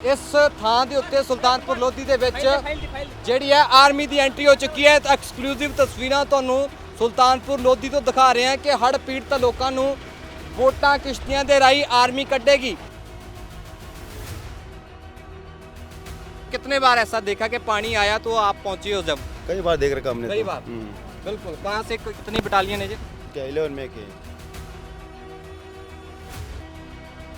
ਇਸ ਥਾਂ ਦੇ ਉੱਤੇ ਸੁਲਤਾਨਪੁਰ ਲੋਧੀ ਦੇ ਵਿੱਚ ਜਿਹੜੀ ਹੈ ਆਰਮੀ ਦੀ ਐਂਟਰੀ ਹੋ ਚੁੱਕੀ ਹੈ ਤਾਂ ਐਕਸਕਲੂਸਿਵ ਤਸਵੀਰਾਂ ਤੁਹਾਨੂੰ ਸੁਲਤਾਨਪੁਰ ਲੋਧੀ ਤੋਂ ਦਿਖਾ ਰਹੇ ਹਾਂ ਕਿ ਹੜ੍ਹ ਪੀੜਤ ਲੋਕਾਂ ਨੂੰ ਵੋਟਾਂ ਕਿਸ਼ਤੀਆਂ ਦੇ ਰਾਹੀਂ ਆਰਮੀ ਕੱਢੇਗੀ कितने बार ऐसा देखा कि पानी आया तो आप पहुंचे हो जब कई बार देख रखा हमने कई तो। बार? हम्म। बिल्कुल कहाँ से कितनी बटालियन है जी क्या इलेवन में के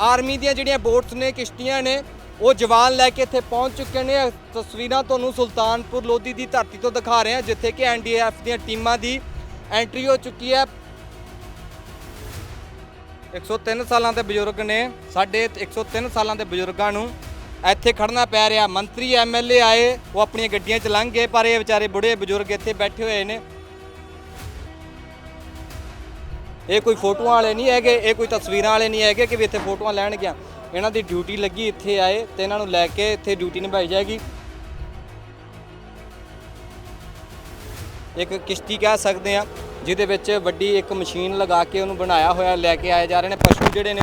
ਆਰਮੀ ਦੀਆਂ ਜਿਹੜੀਆਂ ਬੋਟਸ ਨੇ ਕਿਸ਼ਤੀਆਂ ਨੇ ਉਹ ਜਵਾਨ ਲੈ ਕੇ ਇੱਥੇ ਪਹੁੰਚ ਚੁੱਕੇ ਨੇ। ਤਸਵੀਰਾਂ ਤੁਹਾਨੂੰ ਸੁਲਤਾਨਪੁਰ ਲੋਧੀ ਦੀ ਧਰਤੀ ਤੋਂ ਦਿਖਾ ਰਹੇ ਹਾਂ, ਜਿੱਥੇ ਕਿ ਐਨਡੀਆਰਐਫ ਦੀਆਂ ਟੀਮਾਂ ਦੀ ਐਂਟਰੀ ਹੋ ਚੁੱਕੀ ਹੈ। 103 ਸਾਲਾਂ ਦੇ ਬਜ਼ੁਰਗ ਨੇ, ਸਾਡੇ 103 ਸਾਲਾਂ ਦੇ ਬਜ਼ੁਰਗਾਂ ਨੂੰ ਇੱਥੇ ਖੜਨਾ ਪੈ ਰਿਹਾ। ਮੰਤਰੀ ਐਮਐਲਏ ਆਏ, ਉਹ ਆਪਣੀਆਂ ਗੱਡੀਆਂ 'ਚ ਲੰਘ ਗਏ, ਪਰ ਇਹ ਵਿਚਾਰੇ ਬੁੜੇ ਬਜ਼ੁਰਗ ਇੱਥੇ ਬੈਠੇ ਹੋਏ ਨੇ। ਇਹ ਕੋਈ ਫੋਟੋਆਂ ਵਾਲੇ ਨਹੀਂ ਹੈਗੇ, ਇਹ ਕੋਈ ਤਸਵੀਰਾਂ ਵਾਲੇ ਨਹੀਂ ਹੈਗੇ ਕਿ ਵੀ ਇੱਥੇ ਫੋਟੋਆਂ ਲੈਣ ਗਿਆ। ਇਹਨਾਂ ਦੀ ਡਿਊਟੀ ਲੱਗੀ ਇੱਥੇ ਆਏ ਤੇ ਇਹਨਾਂ ਨੂੰ ਲੈ ਕੇ ਇੱਥੇ ਡਿਊਟੀ ਨਿਭਾਈ ਜਾਏਗੀ। ਇੱਕ ਕਿਸ਼ਤੀ ਕਹਿ ਸਕਦੇ ਆ ਜਿਹਦੇ ਵਿੱਚ ਵੱਡੀ ਇੱਕ ਮਸ਼ੀਨ ਲਗਾ ਕੇ ਉਹਨੂੰ ਬਣਾਇਆ ਹੋਇਆ, ਲੈ ਕੇ ਆਏ ਜਾ ਰਹੇ ਨੇ ਪਸ਼ੂ ਜਿਹੜੇ ਨੇ,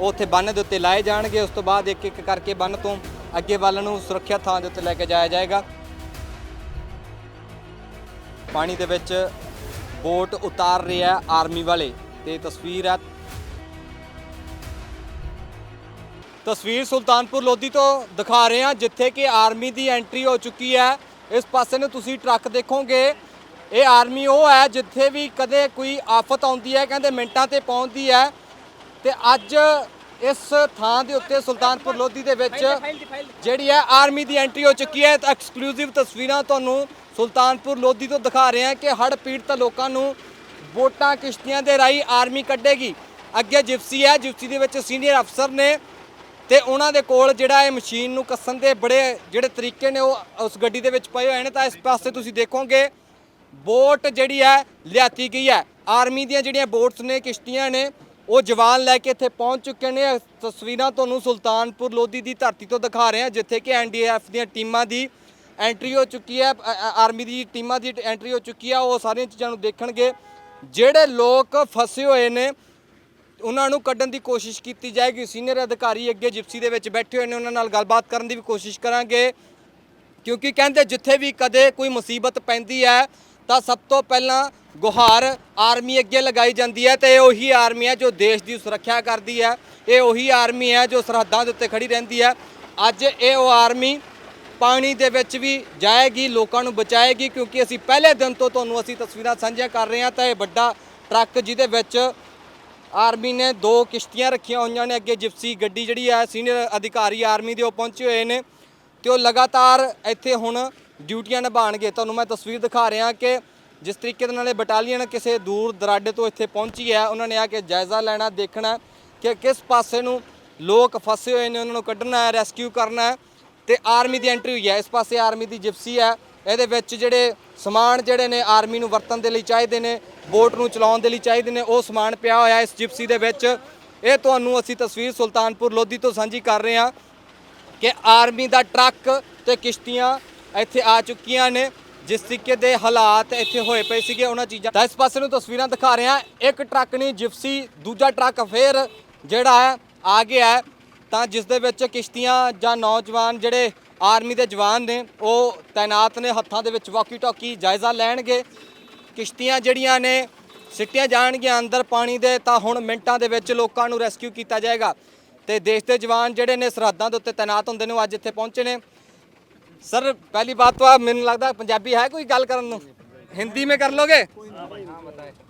ਉਹ ਉੱਥੇ ਬੰਨ ਦੇ ਉੱਤੇ ਲਾਏ ਜਾਣਗੇ। ਉਸ ਤੋਂ ਬਾਅਦ ਇੱਕ ਇੱਕ ਕਰਕੇ ਬੰਨ ਤੋਂ ਅੱਗੇ ਵੱਲ ਨੂੰ ਸੁਰੱਖਿਆ ਥਾਂ ਦੇ ਉੱਤੇ ਲੈ ਕੇ ਜਾਇਆ ਜਾਏਗਾ। ਪਾਣੀ ਦੇ ਵਿੱਚ ਬੋਟ ਉਤਾਰ ਰਿਹਾ ਆਰਮੀ ਵਾਲੇ, ਤੇ ਤਸਵੀਰ ਹੈ ਤਸਵੀਰ ਸੁਲਤਾਨਪੁਰ ਲੋਧੀ ਤੋਂ ਦਿਖਾ ਰਹੇ ਹਾਂ ਜਿੱਥੇ ਕਿ ਆਰਮੀ ਦੀ ਐਂਟਰੀ ਹੋ ਚੁੱਕੀ ਹੈ। ਇਸ ਪਾਸੇ ਨੂੰ ਤੁਸੀਂ ਟਰੱਕ ਦੇਖੋਗੇ ਇਹ ਆਰਮੀ ਉਹ ਹੈ ਜਿੱਥੇ ਵੀ ਕਦੇ ਕੋਈ ਆਫਤ ਆਉਂਦੀ ਹੈ ਕਹਿੰਦੇ ਮਿੰਟਾਂ ਤੇ ਪਹੁੰਚਦੀ ਹੈ। ਤੇ ਅੱਜ ਇਸ ਥਾਂ ਦੇ ਉੱਤੇ ਸੁਲਤਾਨਪੁਰ ਲੋਧੀ ਦੇ ਵਿੱਚ ਜਿਹੜੀ ਹੈ ਆਰਮੀ ਦੀ ਐਂਟਰੀ ਹੋ ਚੁੱਕੀ ਹੈ। ਤਾਂ ਐਕਸਕਲੂਸਿਵ ਤਸਵੀਰਾਂ ਤੁਹਾਨੂੰ ਸੁਲਤਾਨਪੁਰ ਲੋਧੀ ਤੋਂ ਦਿਖਾ ਰਹੇ ਹਾਂ ਕਿ ਹੜ੍ਹ ਪੀੜਤ ਲੋਕਾਂ ਨੂੰ ਵੋਟਾਂ ਕਿਸ਼ਤੀਆਂ ਦੇ ਰਾਹੀਂ ਆਰਮੀ ਕੱਢੇਗੀ। ਅੱਗੇ ਜਿਪਸੀ ਹੈ ਜਿਪਸੀ ਦੇ ਵਿੱਚ ਸੀਨੀਅਰ ਅਫਸਰ ਨੇ ਤੇ ਉਹਨਾਂ ਦੇ ਕੋਲ ਜਿਹੜਾ ਇਹ ਮਸ਼ੀਨ ਨੂੰ ਕੱਸਣ ਦੇ ਬੜੇ ਜਿਹੜੇ ਤਰੀਕੇ ਨੇ ਉਹ ਉਸ ਗੱਡੀ ਦੇ ਵਿੱਚ ਪਏ ਹੋਏ ਨੇ, ਤਾਂ ਇਸ ਪਾਸੇ ਤੁਸੀਂ ਦੇਖੋਗੇ, ਬੋਟ ਜਿਹੜੀ ਹੈ ਲਿਆਤੀ ਗਈ ਹੈ। ਆਰਮੀ ਦੀਆਂ ਜਿਹੜੀਆਂ ਬੋਟਸ ਨੇ, ਕਿਸ਼ਤੀਆਂ ਨੇ, ਉਹ ਜਵਾਨ ਲੈ ਕੇ ਇੱਥੇ ਪਹੁੰਚ ਚੁੱਕੇ ਨੇ। ਤਸਵੀਰਾਂ ਤੁਹਾਨੂੰ ਸੁਲਤਾਨਪੁਰ ਲੋਧੀ ਦੀ ਧਰਤੀ ਤੋਂ ਦਿਖਾ ਰਹੇ ਹਾਂ, ਜਿੱਥੇ ਕਿ ਐਨਡੀਆਰਐਫ ਦੀਆਂ ਟੀਮਾਂ ਦੀ ਐਂਟਰੀ ਹੋ ਚੁੱਕੀ ਹੈ ਆਰਮੀ ਦੀ ਟੀਮਾਂ ਦੀ ਐਂਟਰੀ ਹੋ ਚੁੱਕੀ ਹੈ, ਉਹ ਸਾਰੀਆਂ ਚੀਜ਼ਾਂ ਨੂੰ ਦੇਖਣਗੇ। ਜਿਹੜੇ ਲੋਕ ਫਸੇ ਹੋਏ ਨੇ ਉਹਨਾਂ ਨੂੰ ਕੱਢਣ ਦੀ ਕੋਸ਼ਿਸ਼ ਕੀਤੀ ਜਾਏਗੀ। ਸੀਨੀਅਰ ਅਧਿਕਾਰੀ ਅੱਗੇ ਜਿਪਸੀ ਦੇ ਵਿੱਚ ਬੈਠੇ ਹੋਏ ਨੇ, ਉਹਨਾਂ ਨਾਲ ਗੱਲਬਾਤ ਕਰਨ ਦੀ ਵੀ ਕੋਸ਼ਿਸ਼ ਕਰਾਂਗੇ। ਕਿਉਂਕਿ ਕਹਿੰਦੇ ਜਿੱਥੇ ਵੀ ਕਦੇ ਕੋਈ ਮੁਸੀਬਤ ਪੈਂਦੀ ਹੈ, ਤਾਂ ਸਭ ਤੋਂ ਪਹਿਲਾਂ ਗੁਹਾਰ ਆਰਮੀ ਅੱਗੇ ਲਗਾਈ ਜਾਂਦੀ ਹੈ ਤੇ ਇਹ ਉਹੀ ਆਰਮੀ ਹੈ ਜੋ ਦੇਸ਼ ਦੀ ਸੁਰੱਖਿਆ ਕਰਦੀ ਹੈ। ਇਹ ਉਹੀ ਆਰਮੀ ਹੈ ਜੋ ਸਰਹੱਦਾਂ ਦੇ ਉੱਤੇ ਖੜੀ ਰਹਿੰਦੀ ਹੈ। ਅੱਜ ਇਹ ਉਹ ਆਰਮੀ ਪਾਣੀ ਦੇ ਵਿੱਚ ਵੀ ਜਾਏਗੀ, ਲੋਕਾਂ ਨੂੰ ਬਚਾਏਗੀ, ਕਿਉਂਕਿ ਅਸੀਂ ਪਹਿਲੇ ਦਿਨ ਤੋਂ ਤੁਹਾਨੂੰ ਅਸੀਂ ਤਸਵੀਰਾਂ ਸਾਂਝੀਆਂ ਕਰ ਰਹੇ ਹਾਂ ਤਾਂ ਇਹ ਵੱਡਾ ਟਰੱਕ ਜਿਹਦੇ ਵਿੱਚ ਆਰਮੀ ਨੇ ਦੋ ਕਿਸ਼ਤੀਆਂ ਰੱਖੀਆਂ ਹੋਈਆਂ ਨੇ ਅੱਗੇ ਜਿਪਸੀ ਗੱਡੀ ਜਿਹੜੀ ਹੈ ਸੀਨੀਅਰ ਅਧਿਕਾਰੀ ਆਰਮੀ ਦੇ ਉਹ ਪਹੁੰਚੇ ਹੋਏ ਨੇ ਤੇ ਉਹ ਲਗਾਤਾਰ ਇੱਥੇ ਹੁਣ ਡਿਊਟੀਆਂ ਨਿਭਾਣਗੇ ਤੁਹਾਨੂੰ ਮੈਂ ਤਸਵੀਰ ਦਿਖਾ ਰਿਹਾ ਕਿ ਜਿਸ ਤਰੀਕੇ ਦੇ ਨਾਲ ਇਹ ਬਟਾਲੀਅਨ ਕਿਸੇ ਦੂਰ ਦਰਾਡੇ ਤੋਂ ਇੱਥੇ ਪਹੁੰਚੀ ਹੈ, ਉਹਨਾਂ ਨੇ ਆ ਕੇ ਜਾਇਜ਼ਾ ਲੈਣਾ, ਦੇਖਣਾ ਕਿ ਕਿਸ ਪਾਸੇ ਨੂੰ ਲੋਕ ਫਸੇ ਹੋਏ ਨੇ, ਉਹਨਾਂ ਨੂੰ ਕੱਢਣਾ ਹੈ, ਰੈਸਕਿਊ ਕਰਨਾ ਹੈ ਤੇ ਆਰਮੀ ਦੀ ਐਂਟਰੀ ਹੋਈ ਹੈ। ਇਸ ਪਾਸੇ ਆਰਮੀ ਦੀ ਜਿਪਸੀ ਹੈ, ਇਹਦੇ ਵਿੱਚ ਜਿਹੜੇ ਸਮਾਨ ਜਿਹੜੇ ਨੇ ਆਰਮੀ ਨੂੰ ਵਰਤਣ ਦੇ ਲਈ ਚਾਹੀਦੇ ਨੇ ਬੋਟ ਨੂੰ ਚਲਾਉਣ ਦੇ ਲਈ ਚਾਹੀਦੇ ਨੇ, ਉਹ ਸਮਾਨ ਪਿਆ ਹੋਇਆ ਇਸ ਜਿਪਸੀ ਦੇ ਵਿੱਚ। ਇਹ ਤੁਹਾਨੂੰ ਅਸੀਂ ਤਸਵੀਰ ਸੁਲਤਾਨਪੁਰ ਲੋਧੀ ਤੋਂ ਸਾਂਝੀ ਕਰ ਰਹੇ ਹਾਂ ਕਿ ਆਰਮੀ ਦਾ ਟਰੱਕ ਤੇ ਕਿਸ਼ਤੀਆਂ ਇੱਥੇ ਆ ਚੁੱਕੀਆਂ ਨੇ, ਜਿਸ ਤਰੀਕੇ ਦੇ ਹਾਲਾਤ ਇੱਥੇ ਹੋਏ ਪਏ ਸੀਗੇ, ਉਹਨਾਂ ਚੀਜ਼ਾਂ ਤਾਂ ਇਸ ਪਾਸੇ ਨੂੰ ਤਸਵੀਰਾਂ ਦਿਖਾ ਰਹੇ ਹਾਂ। ਇੱਕ ਟਰੱਕ ਨਹੀਂ ਜਿਪਸੀ ਦੂਜਾ ਟਰੱਕ ਫੇਰ ਜਿਹੜਾ ਹੈ, ਆ ਗਿਆ ਹੈ। ਤਾਂ ਜਿਸ ਦੇ ਵਿੱਚ ਕਿਸ਼ਤੀਆਂ ਜਾਂ ਨੌਜਵਾਨ ਜਿਹੜੇ ਆਰਮੀ ਦੇ ਜਵਾਨ ਨੇ, ਉਹ ਤਾਇਨਾਤ ਨੇ, ਹੱਥਾਂ ਦੇ ਵਿੱਚ ਵਾਕੀ ਟਾਕੀ ਜਾਇਜ਼ਾ ਲੈਣਗੇ। ਕਿਸ਼ਤੀਆਂ ਜਿਹੜੀਆਂ ਨੇ ਸਿੱਟੀਆਂ ਜਾਣਗੀਆਂ ਅੰਦਰ ਪਾਣੀ ਦੇ ਤਾਂ ਹੁਣ ਮਿੰਟਾਂ ਦੇ ਵਿੱਚ ਲੋਕਾਂ ਨੂੰ ਰੈਸਕਿਊ ਕੀਤਾ ਜਾਏਗਾ ਤੇ ਦੇਸ਼ ਦੇ ਜਵਾਨ ਜਿਹੜੇ ਨੇ ਸਰਹੱਦਾਂ ਦੇ ਉੱਤੇ ਤਾਇਨਾਤ ਹੁੰਦੇ ਨੇ ਉਹ ਅੱਜ ਇੱਥੇ ਪਹੁੰਚੇ ਨੇ सर पहली बात तो आप मैंने लगता है पंजाबी है कोई गल करन ਨੂੰ हिंदी में कर लोगे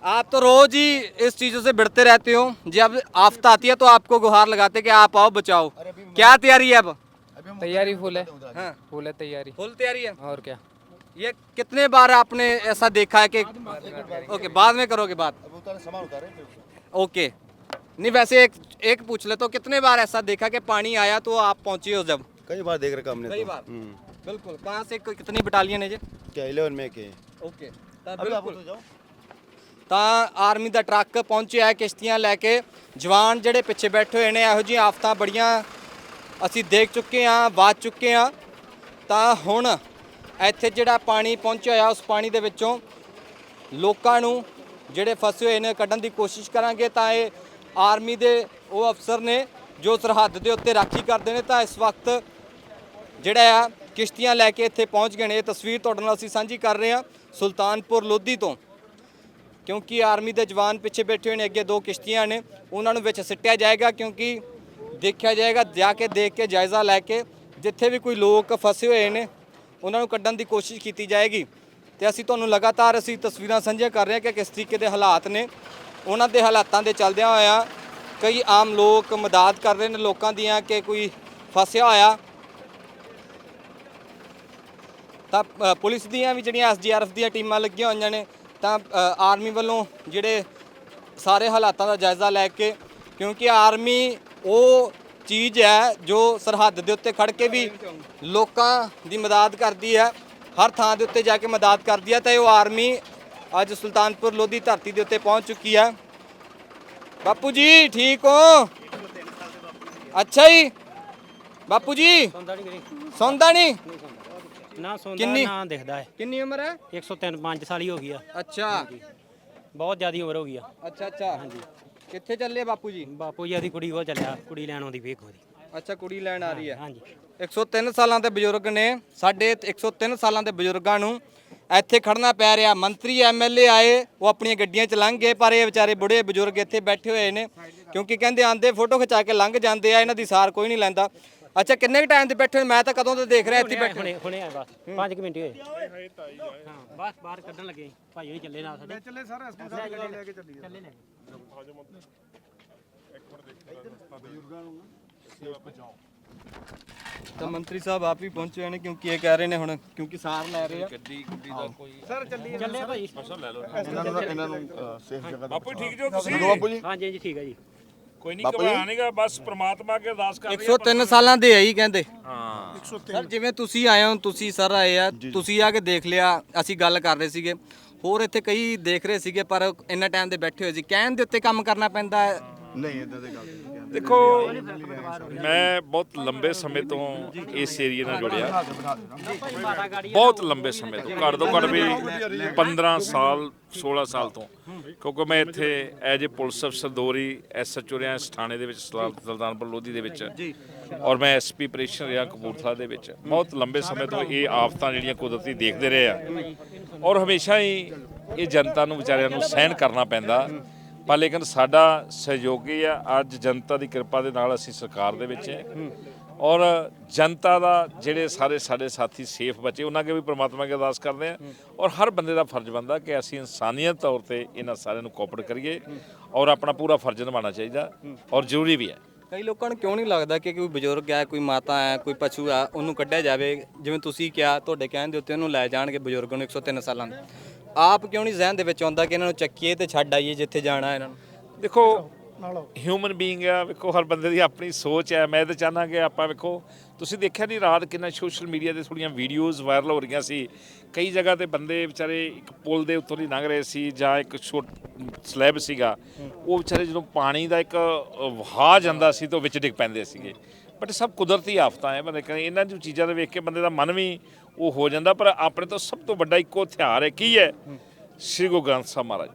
आप तो रोज ही इस चीजों से भिड़ते रहते हो जब आफत आती है तो आपको गुहार लगाते कि आप आओ बचाओ क्या तैयारी है अब तैयारी फुल है हाँ फुल है तैयारी फुल तैयारी है और क्या ये कितने बार आपने ऐसा देखा है कि ओके बाद में करोगे बात अब उतारे सामान उतारे फिर ओके नहीं वैसे एक एक पूछ ले तो कितने बार ऐसा देखा कि पानी आया तो आप पहुंचे हो जब कई बार देख रखा हमने कई तो। बार? हम्म। बिल्कुल कहाँ से कितनी बटालियन है जी क्या इलेवन में के ओके अभी आप तो जाओ ਤਾਂ ਆਰਮੀ ਦਾ ਟਰੱਕ ਪਹੁੰਚਿਆ ਹੈ ਕਿਸ਼ਤੀਆਂ ਲੈ ਕੇ ਜਵਾਨ ਜਿਹੜੇ ਪਿੱਛੇ ਬੈਠੇ ਹੋਏ ਨੇ ਇਹੋ ਜਿਹੀਆਂ ਆਫਤਾਂ ਬੜੀਆਂ ਅਸੀਂ ਦੇਖ ਚੁੱਕੇ ਹਾਂ ਬਾਤ ਚੁੱਕੇ ਹਾਂ ਤਾਂ ਹੁਣ ਇੱਥੇ ਜਿਹੜਾ ਪਾਣੀ ਪਹੁੰਚਿਆ ਹੋਇਆ, ਉਸ ਪਾਣੀ ਦੇ ਵਿੱਚੋਂ ਲੋਕਾਂ ਨੂੰ ਜਿਹੜੇ ਫਸੇ ਹੋਏ ਨੇ, ਕੱਢਣ ਦੀ ਕੋਸ਼ਿਸ਼ ਕਰਾਂਗੇ। ਤਾਂ ਇਹ ਆਰਮੀ ਦੇ ਉਹ ਅਫਸਰ ਨੇ ਜੋ ਸਰਹੱਦ ਦੇ ਉੱਤੇ ਰਾਖੀ ਕਰਦੇ ਨੇ, ਤਾਂ ਇਸ ਵਕਤ ਜਿਹੜਾ ਆ, ਕਿਸ਼ਤੀਆਂ ਲੈ ਕੇ ਇੱਥੇ ਪਹੁੰਚ ਗਏ ਨੇ। ਇਹ ਤਸਵੀਰ ਤੁਹਾਡੇ ਨਾਲ ਅਸੀਂ ਸਾਂਝੀ ਕਰ ਰਹੇ ਹਾਂ ਸੁਲਤਾਨਪੁਰ ਲੋਧੀ ਤੋਂ। ਕਿਉਂਕਿ ਆਰਮੀ ਦੇ ਜਵਾਨ ਪਿੱਛੇ ਬੈਠੇ ਹੋਏ ਨੇ, ਅੱਗੇ ਦੋ ਕਿਸ਼ਤੀਆਂ ਨੇ, ਉਹਨਾਂ ਨੂੰ ਵਿੱਚ ਸਿੱਟਿਆ ਜਾਏਗਾ, ਕਿਉਂਕਿ ਦੇਖਿਆ ਜਾਏਗਾ, ਜਾ ਕੇ ਦੇਖ ਕੇ ਜਾਇਜ਼ਾ ਲੈ ਕੇ, ਜਿੱਥੇ ਵੀ ਕੋਈ ਲੋਕ ਫਸੇ ਹੋਏ ਨੇ ਉਹਨਾਂ ਨੂੰ ਕੱਢਣ ਦੀ ਕੋਸ਼ਿਸ਼ ਕੀਤੀ ਜਾਏਗੀ। ਤੇ ਅਸੀਂ ਤੁਹਾਨੂੰ ਲਗਾਤਾਰ ਅਸੀਂ ਤਸਵੀਰਾਂ ਸਾਂਝੀਆਂ ਕਰ ਰਹੇ ਹਾਂ ਕਿ ਕਿਸ ਤਰੀਕੇ ਦੇ ਹਾਲਾਤ ਨੇ। ਉਹਨਾਂ ਦੇ ਹਾਲਾਤਾਂ ਦੇ ਚੱਲਦਿਆਂ ਹੋਇਆ ਕਈ ਆਮ ਲੋਕ ਮਦਦ ਕਰ ਰਹੇ ਨੇ ਲੋਕਾਂ ਦੀਆਂ ਕਿ ਕੋਈ ਫਸਿਆ ਹੋਇਆ। ਤਾਂ ਪੁਲਿਸ ਦੀਆਂ ਵੀ ਜਿਹੜੀਆਂ ਐਸਡੀਆਰਐਫ ਦੀਆਂ ਟੀਮਾਂ ਲੱਗੀਆਂ ਹੋਈਆਂ ਨੇ, ਤਾਂ ਆਰਮੀ ਵੱਲੋਂ ਜਿਹੜੇ ਸਾਰੇ ਹਾਲਾਤਾਂ ਦਾ ਜਾਇਜ਼ਾ ਲੈ ਕੇ, ਕਿਉਂਕਿ ਆਰਮੀ ਉਹ ਚੀਜ਼ ਹੈ ਜੋ ਸਰਹੱਦ ਦੇ ਉੱਤੇ ਖੜ ਕੇ ਵੀ ਲੋਕਾਂ ਦੀ ਮਦਦ ਕਰਦੀ ਹੈ ਹਰ ਥਾਂ ਦੇ ਉੱਤੇ ਜਾ ਕੇ ਮਦਦ ਕਰਦੀ ਹੈ ਤਾਂ ਇਹ ਉਹ ਆਰਮੀ ਅੱਜ ਸੁਲਤਾਨਪੁਰ ਲੋਧੀ ਧਰਤੀ ਦੇ ਉੱਤੇ ਪਹੁੰਚ ਚੁੱਕੀ ਹੈ। ਬਾਪੂ ਜੀ ਠੀਕ ਹੋ? ਅੱਛਾ ਜੀ। ਬਾਪੂ ਜੀ। ਸੌਂਦਾ ਨਹੀਂ ਕਰੀ ਸੌਂਦਾ ਨਹੀਂ ਨਾ ਸੌਂਦਾ? ਨਾ ਦਿਖਦਾ ਹੈ। ਕਿੰਨੀ ਉਮਰ ਹੈ? 103 5 ਸਾਲ ਹੀ ਹੋ ਗਈ ਆ। ਅੱਛਾ। ਬਹੁਤ ਜ਼ਿਆਦੀ ਉਮਰ ਹੋ ਗਈ ਆ। ਅੱਛਾ ਅੱਛਾ। ਕਿੱਥੇ ਚੱਲੇ ਬਾਪੂ ਜੀ? ਬਾਪੂ ਜੀ ਦੀ ਕੁੜੀ ਕੋ ਚੱਲਿਆ ਕੁੜੀ ਲੈਣ ਆਉਂਦੀ ਵੇਖ ਉਹਦੀ ਅੱਛਾ ਕੁੜੀ ਲੈਣ ਆ ਰਹੀ ਹੈ। ਹਾਂਜੀ। 103 ਸਾਲਾਂ ਦੇ ਬਜ਼ੁਰਗ ਨੇ ਸਾਡੇ 103 ਸਾਲਾਂ ਦੇ ਬਜ਼ੁਰਗਾਂ ਨੂੰ ਇੱਥੇ ਖੜਨਾ ਪੈ ਰਿਹਾ। ਮੰਤਰੀ ਐਮਐਲਏ ਆਏ ਉਹ ਆਪਣੀਆਂ ਗੱਡੀਆਂ ਚ ਲੰਘ ਗਏ ਪਰ ਇਹ ਵਿਚਾਰੇ ਬੁੜੇ ਬਜ਼ੁਰਗ ਇੱਥੇ ਬੈਠੇ ਹੋਏ ਨੇ। ਕਿਉਂਕਿ ਕਹਿੰਦੇ ਆਂਦੇ ਫੋਟੋ ਖਿਚਾ ਕੇ ਲੰਘ ਜਾਂਦੇ ਆ ਇਹਨਾਂ ਦੀ ਸਾਰ ਕੋਈ ਨਹੀਂ ਲੈਂਦਾ। ਅੱਛਾ ਕਿੰਨੇ ਕੁ ਟਾਈਮ ਦੇ ਬੈਠੇ? ਮੈਂ ਤਾਂ ਕਦੋਂ ਦੇ ਦੇਖ ਰਿਹਾ ਇੱਥੇ ਬੈਠੇ ਹੁਣੇ ਹੁਣੇ ਆਏ ਬਸ। 5 ਮਿੰਟ ਹੀ ਹੋਏ। ਹਾਂ ਬਸ ਬਾਹਰ ਕੱਢਣ ਲੱਗੇ। ਭਾਈ ਵੀ ਚੱਲੇ ਨਾਲ ਸਾਡੇ। ਚੱਲੇ ਸਾਰੇ ਹਸਪਤਾਲ ਲੈ ਕੇ ਚੱਲੀ ਚੱਲੇ ਲੈ ਤਾਂ ਮੰਤਰੀ ਸਾਹਿਬ ਆਪ ਹੀ ਪਹੁੰਚੇ ਹੋਏ ਨੇ ਕਿਉਂਕਿ ਇਹ ਕਹਿ ਰਹੇ ਨੇ ਹੁਣ ਕਿਉਂਕਿ ਸਾਰ ਲੈ ਰਹੇ ਆ। ਚੱਲੇ ਭਾਈ। ਬਾਪੂ ਠੀਕ ਜੋ ਤੁਸੀਂ? ਹਾਂਜੀ ਹਾਂਜੀ ਠੀਕ ਹੈ ਜੀ। ਕੋਈ ਨਹੀਂ ਘਬਰਾ ਨਹੀਂਗਾ ਬਸ ਪ੍ਰਮਾਤਮਾ ਅੱਗੇ ਅਰਦਾਸ ਕਰ 103 ਸਾਲਾਂ ਦੇ ਆ ਹੀ ਕਹਿੰਦੇ। ਹਾਂ। ਸਰ ਜਿਵੇਂ ਤੁਸੀਂ ਆਏ ਹੋ ਤੁਸੀਂ ਸਰ ਆਏ ਆ ਤੁਸੀਂ ਆ ਕੇ ਦੇਖ ਲਿਆ ਅਸੀਂ ਗੱਲ ਕਰ ਰਹੇ ਸੀਗੇ। ਹੋਰ ਇੱਥੇ ਕਈ ਦੇਖ ਰਹੇ ਸੀਗੇ ਪਰ ਇੰਨਾ ਟਾਈਮ ਦੇ ਬੈਠੇ ਹੋਏ ਸੀ। ਕਹਿਣ ਦੇ ਉੱਤੇ ਕੰਮ ਕਰਨਾ ਪੈਂਦਾ ਹੈ। ਨਹੀਂ ਇਦਾਂ ਦੀ ਗੱਲ ਨਹੀਂ। ਦੇਖੋ, ਮੈਂ ਬਹੁਤ ਲੰਬੇ ਸਮੇਂ ਤੋਂ ਇਸ ਏਰੀਏ ਨਾਲ ਜੁੜਿਆ। ਬਹੁਤ ਲੰਬੇ ਸਮੇਂ ਤੋਂ, ਘੱਟ ਤੋਂ ਘੱਟ ਵੀ 15 ਸਾਲ 16 ਸਾਲ ਤੋਂ। ਕਿਉਂਕਿ ਮੈਂ ਇੱਥੇ ਐਜ ਏ ਪੁਲਿਸ ਅਫਸਰ ਦੋਰੀ ਐਸਐਚਓ ਰਿਹਾ ਇਸ ਥਾਣੇ ਦੇ ਵਿੱਚ ਸੁਲਤਾਨਪੁਰ ਲੋਧੀ ਦੇ ਵਿੱਚ। ਔਰ ਮੈਂ ਐਸਪੀ ਆਪਰੇਸ਼ਨ ਰਿਹਾ ਕਪੂਰਥਲਾ ਦੇ ਵਿੱਚ। ਬਹੁਤ ਲੰਬੇ ਸਮੇਂ ਤੋਂ ਇਹ ਆਫਤਾਂ ਜਿਹੜੀਆਂ ਕੁਦਰਤੀ ਦੇਖਦੇ ਰਹੇ ਆ। ਔਰ ਹਮੇਸ਼ਾ ਹੀ ਇਹ ਜਨਤਾ ਨੂੰ ਵਿਚਾਰਿਆਂ ਨੂੰ ਸਹਿਣ ਕਰਨਾ ਪੈਂਦਾ। ਪਰ ਲੇਕਿਨ ਸਾਡਾ ਸਹਿਯੋਗੀ ਆ, ਅੱਜ ਜਨਤਾ ਦੀ ਕਿਰਪਾ ਦੇ ਨਾਲ ਅਸੀਂ ਸਰਕਾਰ ਦੇ ਵਿੱਚ ਹੈ। ਔਰ ਜਨਤਾ ਦਾ ਜਿਹੜੇ ਸਾਰੇ ਸਾਡੇ ਸਾਥੀ ਸੇਫ ਬਚੇ, ਉਹਨਾਂ ਅੱਗੇ ਵੀ ਪ੍ਰਮਾਤਮਾ ਅੱਗੇ ਅਰਦਾਸ ਕਰਦੇ ਆ ਔਰ ਹਰ ਬੰਦੇ ਦਾ ਫਰਜ਼ ਬਣਦਾ ਕਿ ਅਸੀਂ ਇਨਸਾਨੀਅਤ ਤੌਰ ਤੇ ਇਹਨਾਂ ਸਾਰਿਆਂ ਨੂੰ ਕੋਆਪਰੇਟ ਕਰੀਏ ਔਰ ਆਪਣਾ ਪੂਰਾ ਫਰਜ਼ ਨਿਭਾਉਣਾ ਚਾਹੀਦਾ ਔਰ ਜ਼ਰੂਰੀ ਵੀ ਹੈ। ਕਈ ਲੋਕਾਂ ਨੂੰ ਕਿਉਂ ਨਹੀਂ ਲੱਗਦਾ ਕਿ ਕੋਈ ਬਜ਼ੁਰਗ ਹੈ ਕੋਈ ਮਾਤਾ ਹੈ ਕੋਈ ਪਸ਼ੂ ਆ, ਉਹਨੂੰ ਕੱਢਿਆ ਜਾਵੇ? ਜਿਵੇਂ ਤੁਸੀਂ ਕਿਹਾ, ਤੁਹਾਡੇ ਕਹਿਣ ਦੇ ਉੱਤੇ ਉਹਨੂੰ ਲੈ ਜਾਣਗੇ ਬਜ਼ੁਰਗ ਨੂੰ 103 ਸਾਲਾਂ ਦੇ। ਆਪ ਕਿਉਂ ਨਹੀਂ ਜ਼ਿਹਨ ਦੇ ਵਿੱਚ ਆਉਂਦਾ ਕਿ ਇਹਨਾਂ ਨੂੰ ਚੱਕੀਏ ਤੇ ਛੱਡ ਆਈਏ ਜਿੱਥੇ ਜਾਣਾ ਇਹਨਾਂ ਨੂੰ? ਦੇਖੋ ਹਿਊਮਨ ਬੀਇੰਗ ਆ ਵੇਖੋ ਹਰ ਬੰਦੇ ਦੀ ਆਪਣੀ ਸੋਚ ਹੈ। ਮੈਂ ਤਾਂ ਚਾਹਨਾ ਕਿ ਆਪਾਂ ਵੇਖੋ ਤੁਸੀਂ ਦੇਖਿਆ ਨਹੀਂ ਰਾਤ ਕਿੰਨਾ ਸੋਸ਼ਲ ਮੀਡੀਆ ਤੇ ਥੋੜੀਆਂ ਵੀਡੀਓਜ਼ ਵਾਇਰਲ ਹੋ ਰਹੀਆਂ ਸੀ। ਕਈ ਜਗ੍ਹਾ ਤੇ ਬੰਦੇ ਵਿਚਾਰੇ ਇੱਕ ਪੁਲ ਦੇ ਉੱਤੋਂ ਦੀ ਲੰਘ ਰਹੇ ਸੀ ਜਾਂ ਇੱਕ ਛੋਟ ਸਲੈਬ ਸੀਗਾ। ਉਹ ਵਿਚਾਰੇ ਜਦੋਂ ਪਾਣੀ ਦਾ ਇੱਕ ਅ, ਵਹਾਅ ਜਾਂਦਾ ਸੀ ਤਾਂ ਉਹ ਵਿੱਚ ਡਿੱਗ ਪੈਂਦੇ ਸੀਗੇ। ਬਟ ਸਭ ਕੁਦਰਤੀ ਆਫਤਾਂ ਹੈ। ਬੰਦੇ ਕਹਿੰਦੇ ਇਹਨਾਂ ਨੂੰ ਚੀਜ਼ਾਂ ਦੇ ਵੇਖ ਕੇ ਬੰਦੇ ਦਾ ਮਨ ਵੀ ਉਹ ਹੋ ਜਾਂਦਾ, ਪਰ ਆਪਣੇ ਤੋਂ ਸਭ ਤੋਂ ਵੱਡਾ ਇੱਕੋ ਹਥਿਆਰ ਹੈ। ਕੀ ਹੈ? ਸ੍ਰੀ ਗੁਰੂ ਗ੍ਰੰਥ ਸਾਹਿਬ ਮਹਾਰਾਜ।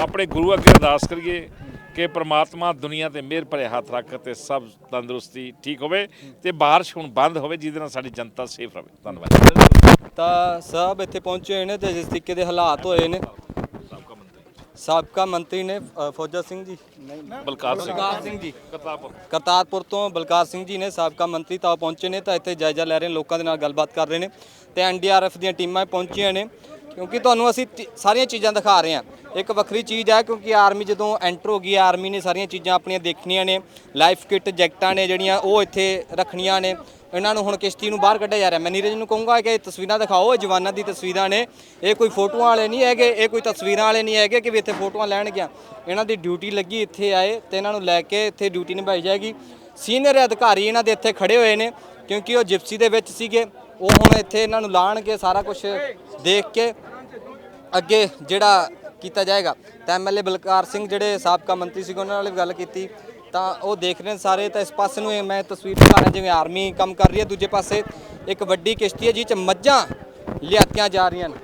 ਆਪਣੇ ਗੁਰੂ ਅੱਗੇ ਅਰਦਾਸ ਕਰੀਏ ਕਿ ਪ੍ਰਮਾਤਮਾ ਦੁਨੀਆ ਤੇ ਮਿਹਰ ਭਰੇ ਹੱਥ ਰੱਖ ਤੇ ਸਭ ਤੰਦਰੁਸਤੀ ਠੀਕ ਹੋਵੇ ਤੇ ਬਾਰਿਸ਼ ਹੁਣ ਬੰਦ ਹੋਵੇ, ਜਿਹਦੇ ਨਾਲ ਸਾਡੀ ਜਨਤਾ ਸੇਫ ਰਹੇ। ਧੰਨਵਾਦ। ਤਾਂ ਸਾਹਿਬ ਇੱਥੇ ਪਹੁੰਚੇ ਹੋਏ ਨੇ ਤੇ ਜਿਸ ਤਰੀਕੇ ਦੇ ਹਾਲਾਤ ਹੋਏ ਨੇ ਸਾਬਕਾ ਮੰਤਰੀ ਨੇ ਅ, ਫੌਜਾ ਸਿੰਘ ਜੀ। ਬਲਕਾਰ ਸਿੰਘ। ਬਲਕਾਰ ਸਿੰਘ ਜੀ। ਕਰਤਾਰਪੁਰ। ਕਰਤਾਰਪੁਰ ਤੋਂ ਬਲਕਾਰ ਸਿੰਘ ਜੀ ਨੇ ਸਾਬਕਾ ਮੰਤਰੀ ਤਾਂ ਉਹ ਪਹੁੰਚੇ ਨੇ ਤਾਂ ਇੱਥੇ ਜਾਇਜ਼ਾ ਲੈ ਰਹੇ ਨੇ ਲੋਕਾਂ ਦੇ ਨਾਲ ਗੱਲਬਾਤ ਕਰ ਰਹੇ ਨੇ। ਤੇ ਐਨਡੀਆਰਐਫ ਦੀਆਂ ਟੀਮਾਂ ਪਹੁੰਚੀਆਂ ਨੇ ਕਿਉਂਕਿ ਤੁਹਾਨੂੰ ਅਸੀਂ ਸਾਰੀਆਂ ਚੀਜ਼ਾਂ ਦਿਖਾ ਰਹੇ ਹਾਂ। ਇੱਕ ਵੱਖਰੀ ਚੀਜ਼ ਹੈ ਕਿਉਂਕਿ ਆਰਮੀ ਜਦੋਂ ਐਂਟਰ ਹੋ ਗਈ ਆਰਮੀ ਨੇ ਸਾਰੀਆਂ ਚੀਜ਼ਾਂ ਆਪਣੀਆਂ ਦੇਖਣੀਆਂ ਨੇ। ਲਾਈਫ ਕਿੱਟ ਜੈਕਟਾਂ ਨੇ ਜਿਹੜੀਆਂ ਉਹ ਇੱਥੇ ਰੱਖਣੀਆਂ ਨੇ। ਇਹਨਾਂ ਨੂੰ ਹੁਣ ਕਿਸ਼ਤੀ ਨੂੰ ਬਾਹਰ ਕੱਢਿਆ ਜਾ ਰਿਹਾ। ਮੈਂ ਨੀਰਜ ਨੂੰ ਕਹੂੰਗਾ ਕਿ ਇਹ ਤਸਵੀਰਾਂ ਦਿਖਾਓ, ਇਹ ਜਵਾਨਾਂ ਦੀ ਤਸਵੀਰਾਂ ਨੇ। ਇਹ ਕੋਈ ਫੋਟੋਆਂ ਵਾਲੇ ਨਹੀਂ ਹੈਗੇ, ਇਹ ਕੋਈ ਤਸਵੀਰਾਂ ਵਾਲੇ ਨਹੀਂ ਹੈਗੇ ਕਿ ਵੀ ਇੱਥੇ ਫੋਟੋਆਂ ਲੈਣ ਗਿਆ। ਇਹਨਾਂ ਦੀ ਡਿਊਟੀ ਲੱਗੀ ਇੱਥੇ ਆਏ ਤੇ ਇਹਨਾਂ ਨੂੰ ਲੈ ਕੇ ਇੱਥੇ ਡਿਊਟੀ ਨਿਭਾਈ ਜਾਏਗੀ। ਸੀਨੀਅਰ ਅਧਿਕਾਰੀ ਇਹਨਾਂ ਦੇ ਇੱਥੇ ਖੜੇ ਹੋਏ ਨੇ ਕਿਉਂਕਿ ਉਹ ਜਿਪਸੀ ਦੇ ਵਿੱਚ ਸੀਗੇ। ਉਹ ਹੁਣ ਇੱਥੇ ਇਹਨਾਂ ਨੂੰ ਲਾਣਗੇ, ਸਾਰਾ ਕੁਝ ਦੇਖ ਕੇ ਅੱਗੇ ਜਿਹੜਾ ਕੀਤਾ ਜਾਏਗਾ। ਤਾਂ ਐਮਐਲਏ ਬਲਕਾਰ ਸਿੰਘ, ਜਿਹੜੇ ਸਾਬਕਾ ਮੰਤਰੀ ਸੀਗੇ, ਉਹਨਾਂ ਨਾਲ ਵੀ ਗੱਲ ਕੀਤੀ। ਤਾਂ ਉਹ ਦੇਖ ਰਹੇ ਨੇ ਸਾਰੇ, ਤਾਂ ਇਸ ਪਾਸੇ ਨੂੰ ਇਹ ਮੈਂ ਤਸਵੀਰ ਦਿਖਾ ਰਿਹਾ ਜਿਵੇਂ ਆਰਮੀ ਕੰਮ ਕਰ ਰਹੀ ਹੈ। ਦੂਜੇ ਪਾਸੇ ਇੱਕ ਵੱਡੀ ਕਿਸ਼ਤੀ ਹੈ ਜਿਹ ਚ ਮੱਝਾਂ ਲਿਆਤੀਆਂ ਜਾ ਰਹੀਆਂ ਨੇ।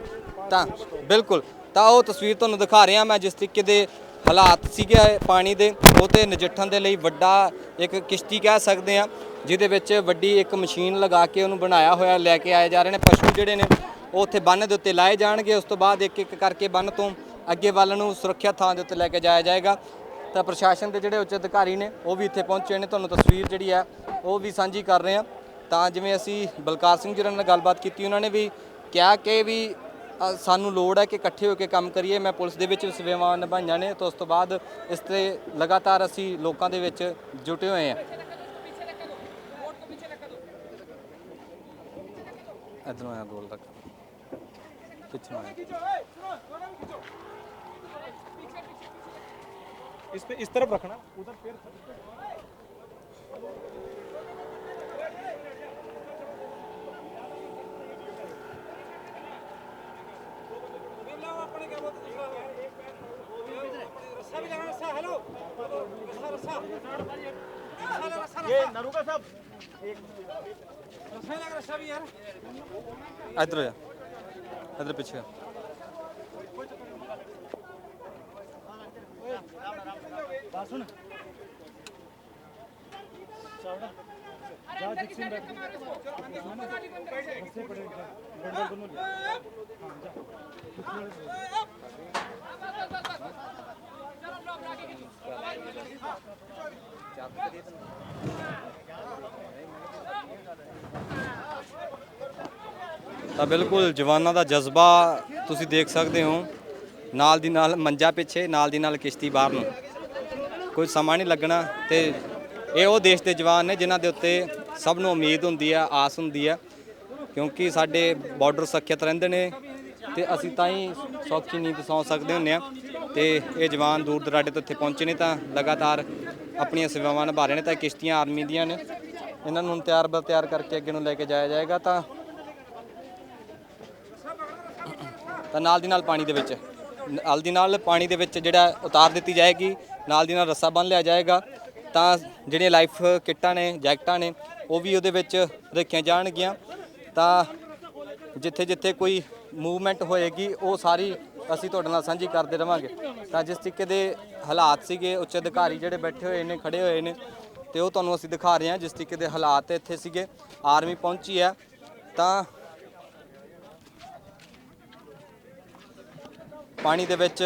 ਤਾਂ ਬਿਲਕੁਲ, ਤਾਂ ਉਹ ਤਸਵੀਰ ਤੁਹਾਨੂੰ ਦਿਖਾ ਰਿਹਾ ਮੈਂ ਜਿਸ ਤਰੀਕੇ ਦੇ ਹਾਲਾਤ ਸੀਗੇ ਪਾਣੀ ਦੇ, ਉਹ ਤੇ ਨਜਿੱਠਣ ਦੇ ਲਈ ਵੱਡਾ ਇੱਕ ਕਿਸ਼ਤੀ ਕਹਿ ਸਕਦੇ ਆ ਜਿਹਦੇ ਵਿੱਚ ਵੱਡੀ ਇੱਕ ਮਸ਼ੀਨ ਲਗਾ ਕੇ ਉਹਨੂੰ ਬਣਾਇਆ ਹੋਇਆ, ਲੈ ਕੇ ਆਏ ਜਾ ਰਹੇ ਨੇ। ਪਸ਼ੂ ਜਿਹੜੇ ਨੇ, ਉਹ ਉੱਥੇ ਬੰਨ ਦੇ ਉੱਤੇ ਲਾਏ ਜਾਣਗੇ। ਉਸ ਤੋਂ ਬਾਅਦ ਇੱਕ ਇੱਕ ਕਰਕੇ ਬੰਨ ਤੋਂ ਅੱਗੇ ਵੱਲ ਨੂੰ ਸੁਰੱਖਿਅਤ ਥਾਂ ਦੇ ਉੱਤੇ ਲੈ ਕੇ ਜਾਇਆ ਜਾਏਗਾ। ਤਾਂ ਪ੍ਰਸ਼ਾਸਨ ਦੇ ਜਿਹੜੇ ਉੱਚ ਅਧਿਕਾਰੀ ਨੇ, ਉਹ ਵੀ ਇੱਥੇ ਪਹੁੰਚੇ ਨੇ। ਤੁਹਾਨੂੰ ਤਸਵੀਰ ਜਿਹੜੀ ਹੈ, ਉਹ ਵੀ ਸਾਂਝੀ ਕਰ ਰਹੇ ਹਾਂ। ਤਾਂ ਜਿਵੇਂ ਅਸੀਂ ਬਲਕਾਰ ਸਿੰਘ ਜੀ ਨਾਲ ਗੱਲਬਾਤ ਕੀਤੀ, ਉਹਨਾਂ ਨੇ ਵੀ ਕਿਹਾ ਕਿ ਵੀ ਸਾਨੂੰ ਲੋੜ ਹੈ ਕਿ ਇਕੱਠੇ ਹੋ ਕੇ ਕੰਮ ਕਰੀਏ। ਮੈਂ ਪੁਲਿਸ ਦੇ ਵਿੱਚ ਵੀ ਸੇਵਾਵਾਂ ਨਿਭਾਈਆਂ ਨੇ। ਤੇ ਉਸ ਤੋਂ ਬਾਅਦ ਇਸ ਤੇ ਲਗਾਤਾਰ ਅਸੀਂ ਲੋਕਾਂ ਦੇ ਵਿੱਚ ਜੁਟੇ ਹੋਏ ਹਾਂ। ਇਧਰੋਂ ਆਇਆ ਗੋਲ ਤੱਕ ਪਿੱਛੇ ਨੂੰ इस पे इस तरफ रखना उधर फिर ਇਧਰ ਆ ਇਧਰ ਪਿੱਛੇ ਆ। ਤਾਂ ਬਿਲਕੁਲ ਜਵਾਨਾਂ ਦਾ ਜਜ਼ਬਾ ਤੁਸੀਂ ਦੇਖ ਸਕਦੇ ਹੋ ਨਾਲ ਦੀ ਨਾਲ ਮੰਜਾ ਪਿੱਛੇ, ਨਾਲ ਦੀ ਨਾਲ ਕਿਸ਼ਤੀ ਬਾਹਰ ਨੂੰ। ਕੋਈ ਸਮਾਂ ਨਹੀਂ ਲੱਗਣਾ ਤੇ ਇਹ ਉਹ ਦੇਸ਼ ਦੇ ਜਵਾਨ ਨੇ ਜਿਨ੍ਹਾਂ ਦੇ ਉੱਤੇ ਸਭ ਨੂੰ ਉਮੀਦ ਹੁੰਦੀ ਆ ਆਸ ਹੁੰਦੀ ਆ ਕਿਉਂਕਿ ਸਾਡੇ ਬਾਰਡਰ ਸੁਰੱਖਿਅਤ ਰਹਿੰਦੇ ਨੇ ਤੇ ਅਸੀਂ ਤਾਂ ਹੀ ਸੌਖੀ ਨੀਂਦ ਸੌਂ ਸਕਦੇ ਹੁੰਨੇ ਆ ਤੇ ਇਹ ਜਵਾਨ ਦੂਰ ਦਰਾਡੇ ਤੋਂ ਇੱਥੇ ਪਹੁੰਚੇ ਨੇ ਤਾਂ ਲਗਾਤਾਰ ਆਪਣੀਆਂ ਸੇਵਾਵਾਂ ਨਿਭਾ ਰਹੇ ਨੇ ਤਾਂ ਇਹ ਕਿਸ਼ਤੀਆਂ ਆਰਮੀ ਦੀਆਂ ਨੇ। ਇਹਨਾਂ ਨੂੰ ਤਿਆਰ ਬਰ ਤਿਆਰ ਕਰਕੇ ਅੱਗੇ ਨੂੰ ਲੈ ਕੇ ਜਾਇਆ ਜਾਏਗਾ ਤਾਂ ਤਾਂ ਨਾਲ ਦੀ ਨਾਲ ਪਾਣੀ ਦੇ ਵਿੱਚ। ਨਾਲ ਦੀ ਨਾਲ ਪਾਣੀ ਦੇ ਵਿੱਚ ਜਿਹੜਾ ਉਤਾਰ ਦਿੱਤੀ ਜਾਏਗੀ, ਨਾਲ ਦੀ ਨਾਲ ਰੱਸਾ ਬੰਨ ਲਿਆ ਜਾਏਗਾ। ਤਾਂ ਜਿਹੜੀਆਂ ਲਾਈਫ ਕਿੱਟਾਂ ਨੇ, ਜੈਕਟਾਂ ਨੇ, ਉਹ ਵੀ ਉਹਦੇ ਵਿੱਚ ਰੱਖੀਆਂ ਜਾਣਗੀਆਂ। ਤਾਂ ਜਿੱਥੇ ਜਿੱਥੇ ਕੋਈ ਮੂਵਮੈਂਟ ਹੋਏਗੀ, ਉਹ ਸਾਰੀ ਅਸੀਂ ਤੁਹਾਡੇ ਨਾਲ ਸਾਂਝੀ ਕਰਦੇ ਰਵਾਂਗੇ। ਤਾਂ ਜਿਸ ਤਰੀਕੇ ਦੇ ਹਾਲਾਤ ਸੀਗੇ, ਉੱਚ ਅਧਿਕਾਰੀ ਜਿਹੜੇ ਬੈਠੇ ਹੋਏ ਨੇ, ਖੜੇ ਹੋਏ ਨੇ, ਤੇ ਉਹ ਤੁਹਾਨੂੰ ਅਸੀਂ ਦਿਖਾ ਰਹੇ ਹਾਂ ਜਿਸ ਤਰੀਕੇ ਦੇ ਹਾਲਾਤ ਇੱਥੇ ਸੀਗੇ। ਆਰਮੀ ਪਹੁੰਚੀ ਹੈ। ਤਾਂ ਪਾਣੀ ਦੇ ਵਿੱਚ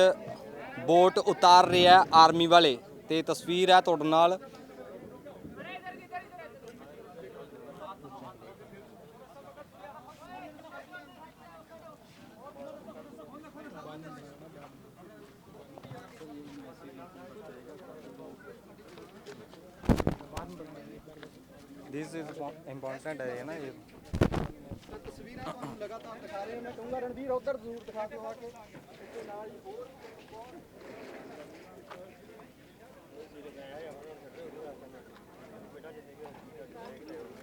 ਬੋਟ ਉਤਾਰ ਰਿਹਾ ਆਰਮੀ ਵਾਲੇ ਤੇ ਤਸਵੀਰ ਹੈ ਤੁਹਾਡੇ ਨਾਲ। ਤਸਵੀਰਾਂ ਤੁਹਾਨੂੰ ਲਗਾਤਾਰ ਦਿਖਾ ਰਹੇ ਦਿਸ ਇਜ਼ ਇੰਪੋਰਟੈਂਟ ਹੈ ਨਾ ਇਹ ਤੋਂ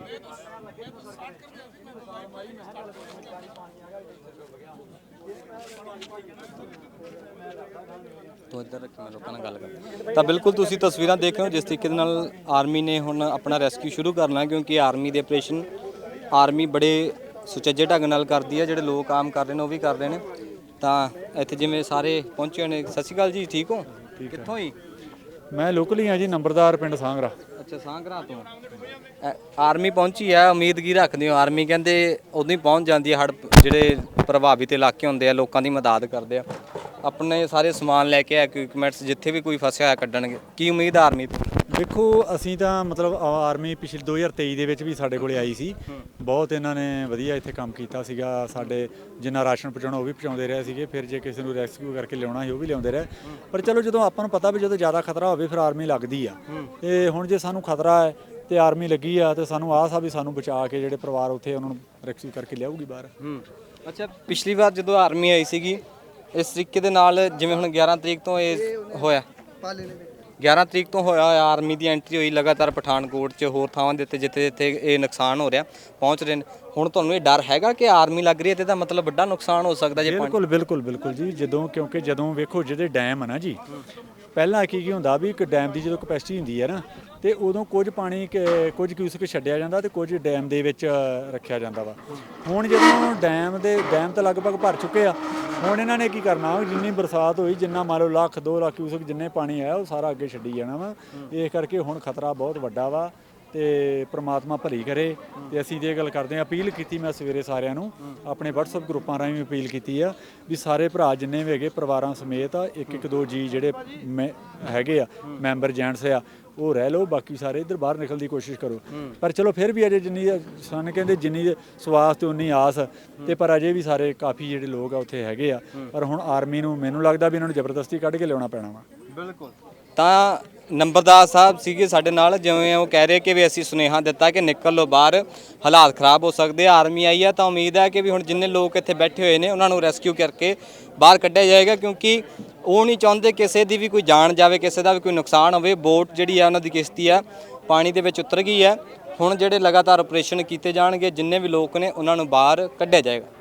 ਮੈਂ ਤਾਂ ਸਟਾਰਟ ਕਰ ਦਿਆ ਸੀ, ਮੈਂ ਤਾਂ ਮਾਈ ਮੈਂ ਹੱਥ ਲੱਗ ਗਿਆ ਪਾਣੀ ਆ ਗਿਆ ਇੱਧਰ ਰੱਖੀ ਮੈਂ ਲੋਕਾਂ ਨਾਲ ਗੱਲ ਕਰ ਤਾਂ ਬਿਲਕੁਲ ਤੁਸੀਂ ਤਸਵੀਰਾਂ ਦੇਖ ਰਹੇ ਹੋ ਜਿਸ ਤਰੀਕੇ ਦੇ ਨਾਲ ਆਰਮੀ ਨੇ ਹੁਣ ਆਪਣਾ ਰੈਸਕਿਊ ਸ਼ੁਰੂ ਕਰਨਾ ਕਿਉਂਕਿ ਆਰਮੀ ਦੇ ਆਪਰੇਸ਼ਨ ਆਰਮੀ ਬੜੇ ਸੁਚੱਜੇ ਢੰਗ ਨਾਲ ਕਰਦੀ ਹੈ ਜਿਹੜੇ ਲੋਕ ਆਮ ਕਰ ਰਹੇ ਨੇ ਉਹ ਵੀ ਕਰ ਰਹੇ ਨੇ। ਤਾਂ ਇੱਥੇ ਜਿਵੇਂ ਸਾਰੇ ਪਹੁੰਚੇ ਨੇ ਸਤਿ ਸ਼੍ਰੀ ਅਕਾਲ ਜੀ ਠੀਕ ਹੋ? ਕਿੱਥੋਂ ਹੀ ਮੈਂ ਲੋਕਲ ਹੀ ਜੀ, ਨੰਬਰਦਾਰ ਪਿੰਡ ਸਾਂਗਰਾ। ਅੱਛਾ, ਸਾਂਗਰਾ ਤੋਂ। ਐ- ਆਰਮੀ ਪਹੁੰਚੀ ਆ ਉਮੀਦ ਕੀ ਰੱਖਦੇ ਹੋ। ਆਰਮੀ ਕਹਿੰਦੇ ਉਦੋਂ ਹੀ ਪਹੁੰਚ ਜਾਂਦੀ ਹੈ ਹੜ ਜਿਹੜੇ ਪ੍ਰਭਾਵਿਤ ਇਲਾਕੇ ਹੁੰਦੇ ਆ, ਲੋਕਾਂ ਦੀ ਮਦਦ ਕਰਦੇ ਆ। ਆਪਣੇ ਸਾਰੇ ਸਮਾਨ ਲੈ ਕੇ ਆ ਇਕਵਿਪਮੈਂਟਸ ਜਿੱਥੇ ਵੀ ਕੋਈ ਫਸਿਆ ਹੋਇਆ ਕੱਢਣਗੇ। ਕੀ ਉਮੀਦ ਆ ਆਰਮੀ ਤੋਂ? ਦੇਖੋ ਅਸੀਂ ਤਾਂ ਮਤਲਬ ਆਰਮੀ ਪਿਛਲੇ 2023 ਦੇ ਵਿੱਚ ਵੀ ਸਾਡੇ ਕੋਲੇ ਆਈ ਸੀ। ਬਹੁਤ ਇਹਨਾਂ ਨੇ ਵਧੀਆ ਇੱਥੇ ਕੰਮ ਕੀਤਾ ਸੀਗਾ। ਸਾਡੇ ਜਿੰਨਾ ਰਾਸ਼ਨ ਪਹੁੰਚਾਉਣਾ ਉਹ ਵੀ ਪਹੁੰਚਾਉਂਦੇ ਰਹੇ ਸੀਗੇ। ਫਿਰ ਜੇ ਕਿਸੇ ਨੂੰ ਰੈਸਕਿਊ ਕਰਕੇ ਲਿਆਉਣਾ ਸੀ ਉਹ ਵੀ ਲਿਆਉਂਦੇ ਰਹੇ। ਪਰ ਚਲੋ ਜਦੋਂ ਆਪਾਂ ਨੂੰ ਪਤਾ ਵੀ ਜਦੋਂ ਜ਼ਿਆਦਾ ਖਤਰਾ ਹੋਵੇ ਫਿਰ ਆਰਮੀ ਲੱਗਦੀ ਆ। ਤੇ ਹੁਣ ਜੇ ਸਾਨੂੰ ਖਤਰਾ ਹੈ ਤੇ ਆਰਮੀ ਲੱਗੀ ਆ ਤੇ ਸਾਨੂੰ ਆਸ ਆ ਵੀ ਸਾਨੂੰ ਬਚਾ ਕੇ ਜਿਹੜੇ ਪਰਿਵਾਰ ਉੱਥੇ ਉਹਨਾਂ ਨੂੰ ਰੈਸਕਿਊ ਕਰਕੇ ਲਿਆਊਗੀ ਬਾਹਰ। ਅੱਛਾ ਪਿਛਲੀ ਵਾਰ ਜਦੋਂ ਆਰਮੀ ਆਈ ਸੀਗੀ ਇਸ ਤਰੀਕੇ ਦੇ ਨਾਲ ਜਿਵੇਂ ਹੁਣ 11 ਤਰੀਕ ਤੋਂ ਇਹ ਹੋਇਆ। 11 ਤਰੀਕ ਤੋਂ ਹੋਇਆ ਹੋਇਆ ਆਰਮੀ ਦੀ ਐਂਟਰੀ ਹੋਈ ਲਗਾਤਾਰ ਪਠਾਨਕੋਟ 'ਚ ਹੋਰ ਥਾਵਾਂ ਦੇ ਉੱਤੇ ਜਿੱਥੇ ਜਿੱਥੇ ਇਹ ਨੁਕਸਾਨ ਹੋ ਰਿਹਾ ਪਹੁੰਚ ਰਹੇ ਨੇ। ਹੁਣ ਤੁਹਾਨੂੰ ਇਹ ਡਰ ਹੈਗਾ ਕਿ ਆਰਮੀ ਲੱਗ ਰਹੀ ਹੈ ਤੇ ਇਹਦਾ ਮਤਲਬ ਵੱਡਾ ਨੁਕਸਾਨ ਹੋ ਸਕਦਾ ਜੇ ਬਿਲਕੁਲ ਬਿਲਕੁਲ ਬਿਲਕੁਲ ਜੀ ਜਦੋਂ ਕਿਉਂਕਿ ਜਦੋਂ ਵੇਖੋ ਜਿਹਦੇ ਡੈਮ ਆ ਨਾ ਜੀ ਪਹਿਲਾਂ ਕੀ ਕੀ ਹੁੰਦਾ ਵੀ ਇੱਕ ਡੈਮ ਦੀ ਜਦੋਂ ਕਪੈਸਿਟੀ ਹੁੰਦੀ ਹੈ ਨਾ, ਤੇ ਉਦੋਂ ਕੁਝ ਪਾਣੀ ਕੁਝ ਕਿਊਸਕ ਛੱਡਿਆ ਜਾਂਦਾ ਤੇ ਕੁਝ ਡੈਮ ਦੇ ਵਿੱਚ ਰੱਖਿਆ ਜਾਂਦਾ ਵਾ। ਹੁਣ ਜਦੋਂ ਡੈਮ ਦੇ, ਡੈਮ ਤਾਂ ਲਗਭਗ ਭਰ ਚੁੱਕੇ ਆ, ਹੁਣ ਇਹਨਾਂ ਨੇ ਕੀ ਕਰਨਾ ਜਿੰਨੀ ਬਰਸਾਤ ਹੋਈ, ਜਿੰਨਾ ਮੰਨ ਲਓ ਲੱਖ 2 ਲੱਖ ਕਿਊਸਕ ਜਿੰਨੇ ਪਾਣੀ ਆਇਆ, ਉਹ ਸਾਰਾ ਅੱਗੇ ਛੱਡੀ ਜਾਣਾ ਵਾ। ਇਸ ਕਰਕੇ ਹੁਣ ਖਤਰਾ ਬਹੁਤ ਵੱਡਾ ਵਾ। ਤੇ ਪ੍ਰਮਾਤਮਾ ਭਲੀ ਕਰੇ ਤੇ ਅਸੀਂ ਤੇ ਇਹ ਗੱਲ ਕਰਦੇ ਹਾਂ ਅਪੀਲ ਕੀਤੀ ਮੈਂ ਸਵੇਰੇ ਸਾਰਿਆਂ ਨੂੰ ਆਪਣੇ WhatsApp ਗਰੁੱਪਾਂ ਰਾਹੀਂ ਵੀ ਅਪੀਲ ਕੀਤੀ ਆ ਵੀ ਸਾਰੇ ਭਰਾ ਜਿੰਨੇ ਵੀ ਹੈਗੇ ਪਰਿਵਾਰਾਂ ਸਮੇਤ ਆ ਇੱਕ ਇੱਕ ਦੋ ਜੀ ਜਿਹੜੇ ਮੈਂ- ਹੈਗੇ ਆ ਮੈਂਬਰ ਜੈਂਟਸ ਆ ਉਹ ਰਹਿ ਲਓ ਬਾਕੀ ਸਾਰੇ ਇੱਧਰ ਬਾਹਰ ਨਿਕਲਣ ਦੀ ਕੋਸ਼ਿਸ਼ ਕਰੋ। ਪਰ ਚਲੋ ਫਿਰ ਵੀ ਅਜੇ ਜਿੰਨੀ ਸਾਨੂੰ ਕਹਿੰਦੇ ਜਿੰਨੀ ਸਵਾਸ ਤੇ ਉਨੀ ਆਸ ਤੇ ਪਰ ਅਜੇ ਵੀ ਸਾਰੇ ਕਾਫੀ ਜਿਹੜੇ ਲੋਕ ਆ ਉੱਥੇ ਹੈਗੇ ਆ। ਪਰ ਹੁਣ ਆਰਮੀ ਨੂੰ ਮੈਨੂੰ ਲੱਗਦਾ ਵੀ ਇਹਨਾਂ ਨੂੰ ਜ਼ਬਰਦਸਤੀ ਕੱਢ ਕੇ ਲਿਆਉਣਾ ਪੈਣਾ ਵਾ। ਬਿਲਕੁਲ। ਤਾਂ ਨੰਬਰਦਾਰ ਸਾਹਿਬ ਸੀਗੇ ਸਾਡੇ ਨਾਲ, ਜਿਵੇਂ ਉਹ ਕਹਿ ਰਹੇ ਕਿ ਵੀ ਅਸੀਂ ਸੁਨੇਹਾ ਦਿੱਤਾ ਕਿ ਨਿਕਲ ਲੋ ਬਾਹਰ, ਹਾਲਾਤ ਖਰਾਬ ਹੋ ਸਕਦੇ, ਆਰਮੀ ਆਈ ਆ ਤਾਂ ਉਮੀਦ ਹੈ ਕਿ ਵੀ ਹੁਣ ਜਿੰਨੇ ਲੋਕ ਇੱਥੇ ਬੈਠੇ ਹੋਏ ਨੇ, ਉਹਨਾਂ ਨੂੰ ਰੈਸਕਿਊ ਕਰਕੇ ਬਾਹਰ ਕੱਢਿਆ ਜਾਏਗਾ, ਕਿਉਂਕਿ ਉਹ ਨਹੀਂ ਚਾਹੁੰਦੇ ਕਿਸੇ ਦੀ ਵੀ ਕੋਈ ਜਾਨ ਜਾਵੇ, ਕਿਸੇ ਦਾ ਵੀ ਕੋਈ ਨੁਕਸਾਨ ਹੋਵੇ। ਬੋਟ ਜਿਹੜੀ ਆ, ਉਹਨਾਂ ਦੀ ਕਿਸ਼ਤੀ ਆ, ਪਾਣੀ ਦੇ ਵਿੱਚ ਉਤਰ ਗਈ ਹੈ ਹੁਣ ਜਿਹੜੇ ਲਗਾਤਾਰ ਆਪਰੇਸ਼ਨ ਕੀਤੇ ਜਾਣਗੇ, ਜਿੰਨੇ ਵੀ ਲੋਕ ਨੇ, ਉਹਨਾਂ ਨੂੰ ਬਾਹਰ ਕੱਢਿਆ ਜਾਏਗਾ।